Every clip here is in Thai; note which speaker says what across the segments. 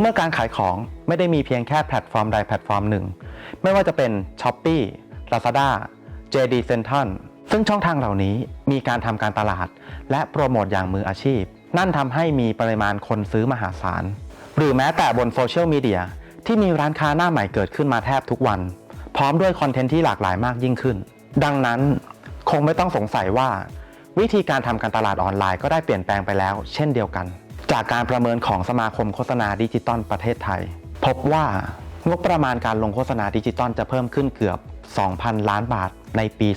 Speaker 1: เมื่อการขายของไม่ได้มีเพียงแค่แพลตฟอร์มใดแพลตฟอร์มหนึ่ง ไม่ว่าจะเป็น s h อ p e e Lazada JD Central ซึ่งช่องทางเหล่านี้มีการทำการตลาด และโปรโมทอย่างมืออาชีพ นั่นทำให้มีปริมาณคนซื้อมหาศาล หรือแม้แต่บนโซเชียลมีเดียที่มีร้านค้าหน้าใหม่เกิดขึ้นมาแทบทุกวัน พร้อมด้วยคอนเทนต์ที่หลากหลายมากยิ่งขึ้น ดังนั้นคงไม่ต้องสงสัยว่า วิธีการทำการตลาดออนไลน์ก็ได้เปลี่ยนแปลงไปแล้ว เช่นเดียวกัน จากการประเมินของสมาคมโฆษณาดิจิตอลประเทศไทย พบว่างบประมาณการลงโฆษณาดิจิตอลจะเพิ่มขึ้นเกือบ 2,000 ล้านบาทในปี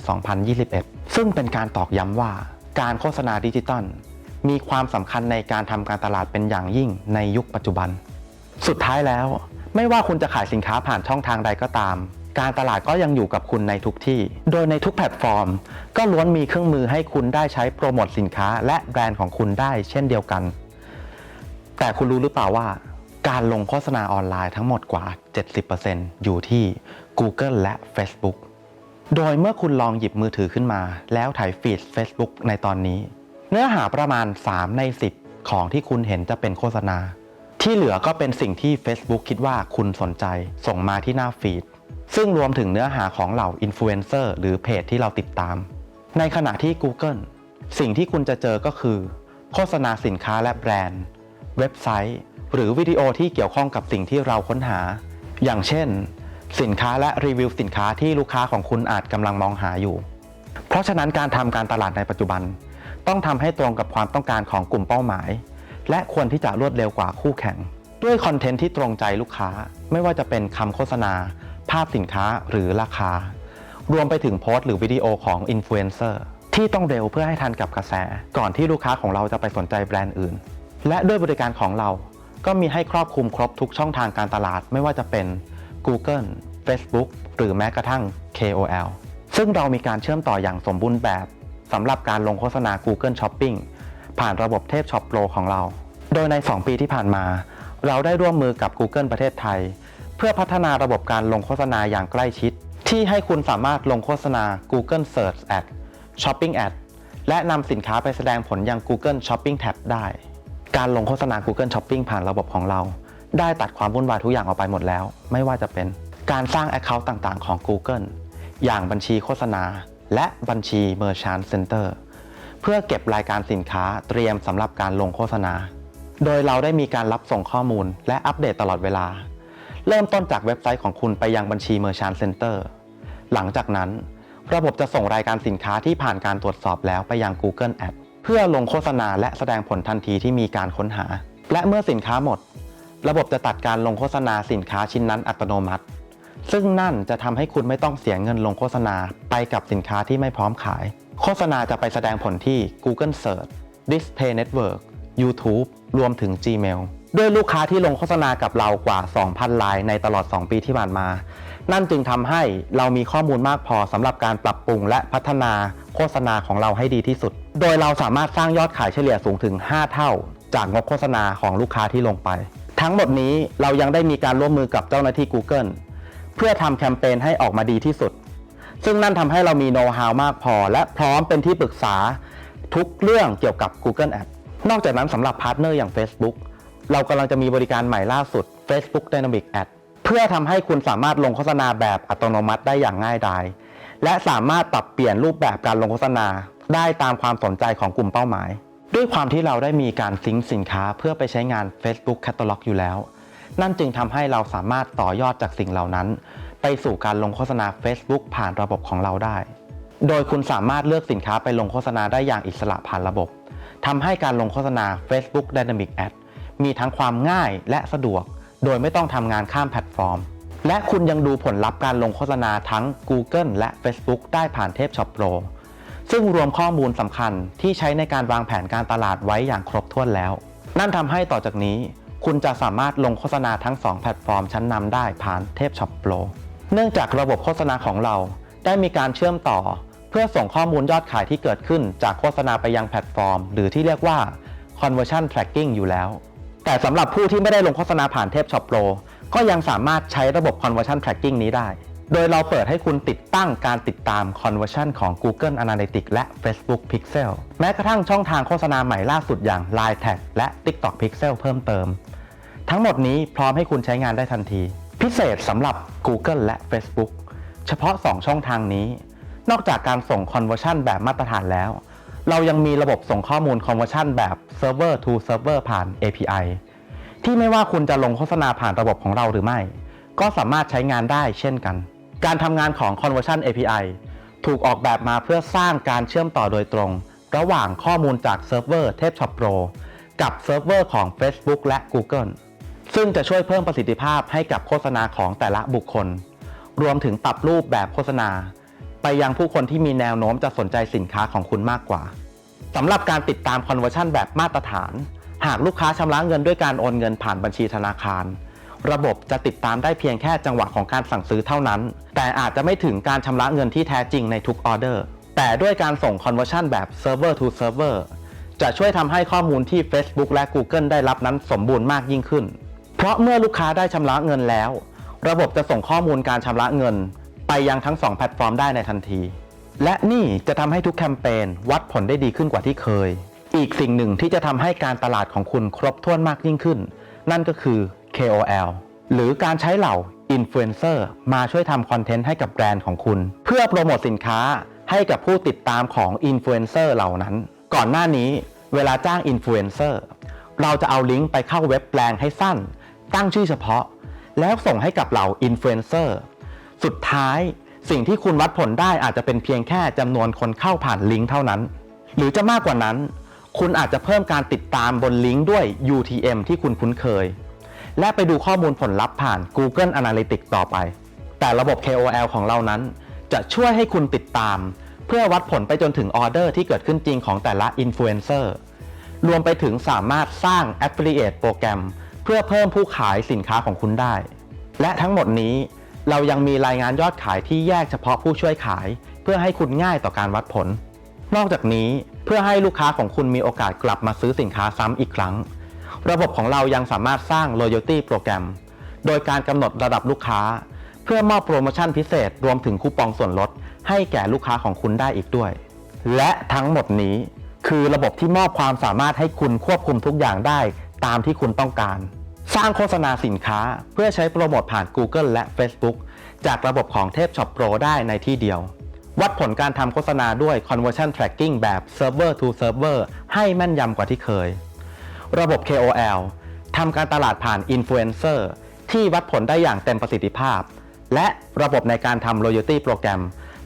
Speaker 1: 2021 ซึ่งเป็นการตอกย้ำว่า การโฆษณาดิจิตอลมีความสำคัญในการทำการตลาดเป็นอย่างยิ่งในยุคปัจจุบัน สุดท้ายแล้ว ไม่ว่าคุณจะขายสินค้าผ่านช่องทางใดก็ตาม การตลาดก็ยังอยู่กับคุณในทุกที่ โดยในทุกแพลตฟอร์ม ก็ล้วนมีเครื่องมือให้คุณได้ใช้โปรโมทสินค้าและแบรนด์ของคุณได้เช่นเดียวกัน แต่คุณรู้หรือเปล่าว่า การลงโฆษณาออนไลน์ทั้งหมดกว่า 70%อยู่ที่ Google และ Facebook โดยเมื่อคุณลองหยิบมือถือขึ้นมา แล้วถ่ายฟีด Facebook ในตอนนี้ เนื้อหาประมาณ 3 ใน 10 ของที่คุณเห็นจะเป็นโฆษณา ที่เหลือก็เป็นสิ่งที่ Facebook คิดว่าคุณสนใจ ส่งมาที่หน้าฟีด ซึ่งรวมถึงเนื้อหาของเหล่าอินฟลูเอนเซอร์หรือเพจที่เราติดตาม ในขณะที่ Google สิ่งที่คุณจะเจอก็คือ โฆษณาสินค้าและแบรนด์ เว็บไซต์ หรือวิดีโอที่เกี่ยวข้องกับสิ่งที่เราค้นหา อย่างเช่น สินค้าและรีวิวสินค้าที่ลูกค้าของคุณอาจกำลังมองหาอยู่ เพราะฉะนั้นการทำการตลาดในปัจจุบัน ต้องทำให้ตรงกับความต้องการของกลุ่มเป้าหมาย และควรที่จะรวดเร็วกว่าคู่แข่ง ด้วยคอนเทนต์ที่ตรงใจลูกค้า ไม่ว่าจะเป็นคำโฆษณา ภาพสินค้าหรือราคา รวมไปถึงโพสต์หรือวิดีโอของอินฟลูเอนเซอร์ที่ต้องเร็วเพื่อให้ทันกับกระแส ก่อนที่ลูกค้าของเราจะไปสนใจแบรนด์อื่น และด้วยบริการของเราก็มีให้ครอบคลุมครบทุกช่องทางการตลาดไม่ว่าจะเป็น Google Facebook หรือแม้กระทั่ง KOL ซึ่งเรามีการเชื่อมต่ออย่างสมบูรณ์แบบสำหรับการลงโฆษณา Google Shopping ผ่านระบบเทพช็อปโปรของเรา โดยใน 2 ปีที่ผ่านมา เราได้ร่วมมือกับ Google ประเทศไทย เพื่อพัฒนาระบบการลงโฆษณาอย่างใกล้ชิด ที่ให้คุณสามารถลงโฆษณา Google Search Ad Shopping Ad และนำสินค้าไปแสดงผลยัง Google Shopping Tab ได้ การลงโฆษณา Google Shopping ผ่านระบบของเรา ได้ตัดความวุ่นวายทุกอย่างออกไปหมดแล้ว ไม่ว่าจะเป็นการสร้าง Account ต่างๆ ของ Google อย่างบัญชีโฆษณา และบัญชี Merchant Center เพื่อเก็บรายการสินค้าเตรียมสำหรับการลงโฆษณา โดยเราได้มีการรับส่งข้อมูลและอัปเดตตลอดเวลา เริ่มต้นจากเว็บไซต์ของคุณไปยังบัญชี Merchant Center หลังจากนั้น ระบบจะส่งรายการสินค้าที่ผ่านการตรวจสอบแล้วไปยัง Google Ad เพื่อลงโฆษณาและแสดงผลทันทีที่มีการค้นหา และเมื่อสินค้าหมด ระบบจะตัดการลงโฆษณาสินค้าชิ้นนั้นอัตโนมัติ ซึ่งนั่นจะทำให้คุณไม่ต้องเสียเงินลงโฆษณาไปกับสินค้าที่ไม่พร้อมขาย โฆษณาจะไปแสดงผลที่ Google Search Display Network YouTube รวมถึง Gmail ด้วยลูกค้าที่ลงโฆษณากับเรากว่า 2,000 รายในตลอด 2 ปีที่ผ่านมา นั่นจึงทำให้เรามีข้อมูลมากพอสำหรับการปรับปรุงและพัฒนาโฆษณาของเราให้ดีที่สุด โดยเราสามารถสร้างยอดขายเฉลี่ยสูงถึง 5 เท่า จากงบโฆษณาของลูกค้าที่ลงไป ทั้งหมดนี้เรายังได้มีการร่วมมือกับเจ้าหน้าที่ Google เพื่อทำแคมเปญให้ออกมาดีที่สุด ซึ่งนั่นทำให้เรามีโน้ตฮาวมากพอ และพร้อมเป็นที่ปรึกษาทุกเรื่องเกี่ยวกับ Google Ads นอกจากนั้นสำหรับพาร์ทเนอร์อย่าง Facebook เรากำลังจะมีบริการใหม่ล่าสุด Facebook Dynamic Ad เพื่อทำให้คุณสามารถลงโฆษณาแบบอัตโนมัติได้อย่างง่ายดายและสามารถปรับเปลี่ยนรูปแบบการลงโฆษณา ได้ตามความสนใจของกลุ่มเป้าหมาย ด้วยความที่เราได้มีการซิงค์สินค้าเพื่อไปใช้งาน Facebook Catalog อยู่แล้ว นั่นจึงทำให้เราสามารถต่อยอดจากสิ่งเหล่านั้น ไปสู่การลงโฆษณา Facebook ผ่านระบบของเราได้ โดยคุณสามารถเลือกสินค้าไปลงโฆษณาได้อย่างอิสระผ่านระบบทำให้การลงโฆษณา Facebook Dynamic Ad มีทั้งความง่ายและสะดวก โดยไม่ต้องทำงานข้ามแพลตฟอร์ม และคุณยังดูผลลัพธ์การลงโฆษณาทั้ง Google และ Facebook ได้ผ่านเทพช็อปโปร ซึ่งรวมข้อมูลสำคัญที่ใช้ในการวางแผนการตลาดไว้อย่างครบถ้วนแล้ว นั่นทำให้ต่อจากนี้ คุณจะสามารถลงโฆษณาทั้ง 2 แพลตฟอร์มชั้นนำได้ผ่านเทพช็อปโปรเนื่องจากระบบโฆษณาของเรา ได้มีการเชื่อมต่อ เพื่อส่งข้อมูลยอดขายที่เกิดขึ้นจากโฆษณาไปยังแพลตฟอร์ม หรือที่เรียกว่า conversion tracking อยู่แล้ว แต่สำหรับผู้ที่ไม่ได้ลงโฆษณาผ่านเทพช็อปโปรก็ยังสามารถใช้ระบบ conversion tracking นี้ได้ โดยเราเปิดให้คุณติดตั้งการติดตาม conversion ของ Google Analytics และ Facebook Pixel แม้กระทั่งช่องทางโฆษณาใหม่ล่าสุดอย่าง Line Tag และ TikTok Pixel เพิ่มเติม ทั้งหมดนี้พร้อมให้คุณใช้งานได้ทันที พิเศษสำหรับ Google และ Facebook เฉพาะ 2 ช่องทางนี้ นอกจากการส่ง conversion แบบมาตรฐานแล้ว เรายังมีระบบส่งข้อมูล conversion แบบ server to server ผ่าน API ที่ไม่ว่าคุณจะลงโฆษณาผ่านระบบของเราหรือไม่ ก็สามารถใช้งานได้เช่นกัน การทำงานของ conversion API ถูกออกแบบมาเพื่อสร้างการเชื่อมต่อโดยตรง ระหว่างข้อมูลจากเซิร์ฟเวอร์เทพช็อปโปรกับเซิร์ฟเวอร์ของ Facebook และ Google ซึ่งจะช่วยเพิ่มประสิทธิภาพให้กับโฆษณาของแต่ละบุคคล รวมถึงปรับรูปแบบโฆษณา ไปยังผู้คนที่มีแนวโน้มจะสนใจสินค้าของคุณมากกว่าสำหรับการติดตาม conversion แบบมาตรฐาน หากลูกค้าชำระเงินด้วยการโอนเงินผ่านบัญชีธนาคาร ระบบจะติดตามได้เพียงแค่จังหวะของการสั่งซื้อเท่านั้น แต่อาจจะไม่ถึงการชำระเงินที่แท้จริงในทุกออเดอร์ แต่ด้วยการส่ง conversion แบบ server to server จะช่วยทำให้ข้อมูลที่ Facebook และ Google ได้รับนั้นสมบูรณ์มากยิ่งขึ้น เพราะเมื่อลูกค้าได้ชำระเงินแล้ว ระบบจะส่งข้อมูลการชำระเงิน ไปยังทั้ง 2 แพลตฟอร์มได้ในทันที และนี่จะทำให้ทุกแคมเปญวัดผลได้ดีขึ้นกว่าที่เคย อีกสิ่งหนึ่งที่จะทำให้การตลาดของคุณครบถ้วนมากยิ่งขึ้น นั่นก็คือ KOL หรือการใช้เหล่าอินฟลูเอนเซอร์มาช่วยทำคอนเทนต์ให้กับแบรนด์ของคุณ เพื่อโปรโมทสินค้าให้กับผู้ติดตามของอินฟลูเอนเซอร์เหล่านั้น ก่อนหน้านี้เวลาจ้างอินฟลูเอนเซอร์เราจะเอาลิงก์ไปเข้าเว็บแปลงให้สั้น ตั้งชื่อเฉพาะ แล้วส่งให้กับเหล่าอินฟลูเอนเซอร์สุดท้ายสิ่งที่คุณวัดผลได้อาจจะเป็นเพียงแค่จำนวนคนเข้าผ่านลิงก์เท่านั้น หรือจะมากกว่านั้น คุณอาจจะเพิ่มการติดตามบนลิงก์ด้วย UTM ที่คุณคุ้นเคย และไปดูข้อมูลผลลัพธ์ผ่าน Google Analytics ต่อไป แต่ระบบ KOL ของเรานั้น จะช่วยให้คุณติดตาม เพื่อวัดผลไปจนถึงออเดอร์ที่เกิดขึ้นจริงของแต่ละอินฟลูเอนเซอร์รวมไปถึงสามารถสร้าง Affiliate โปรแกรม เพื่อเพิ่มผู้ขายสินค้าของคุณได้ และทั้งหมดนี้เรายังมีรายงานยอดขายที่แยกเฉพาะผู้ช่วยขาย เพื่อให้คุณง่ายต่อการวัดผล นอกจากนี้เพื่อให้ลูกค้าของคุณมีโอกาสกลับมาซื้อสินค้าซ้ำอีกครั้ง ระบบของเรายังสามารถสร้าง loyalty โปรแกรม โดยการกำหนดระดับลูกค้า เพื่อมอบโปรโมชั่นพิเศษรวมถึงคูปองส่วนลด ให้แก่ลูกค้าของคุณได้อีกด้วย และทั้งหมดนี้คือระบบที่มอบความสามารถให้คุณควบคุมทุกอย่างได้ตามที่คุณต้องการ สร้างโฆษณาสินค้าเพื่อใช้โปรโมทผ่าน Google และ Facebook จากระบบของเทพช็อปโปรได้ในที่เดียว วัดผลการทำโฆษณาด้วย conversion tracking แบบ server to server ให้แม่นยำกว่าที่เคย ระบบ KOL ทำการตลาดผ่าน Influencer ที่วัดผลได้อย่างเต็มประสิทธิภาพ และระบบในการทำ loyalty โปรแกรม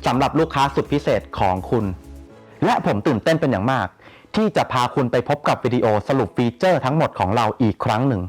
Speaker 1: สำหรับลูกค้าสุดพิเศษของคุณ และผมตื่นเต้นเป็นอย่างมาก ที่จะพาคุณไปพบกับวิดีโอสรุปฟีเจอร์ทั้งหมดของเราอีกครั้งหนึ่ง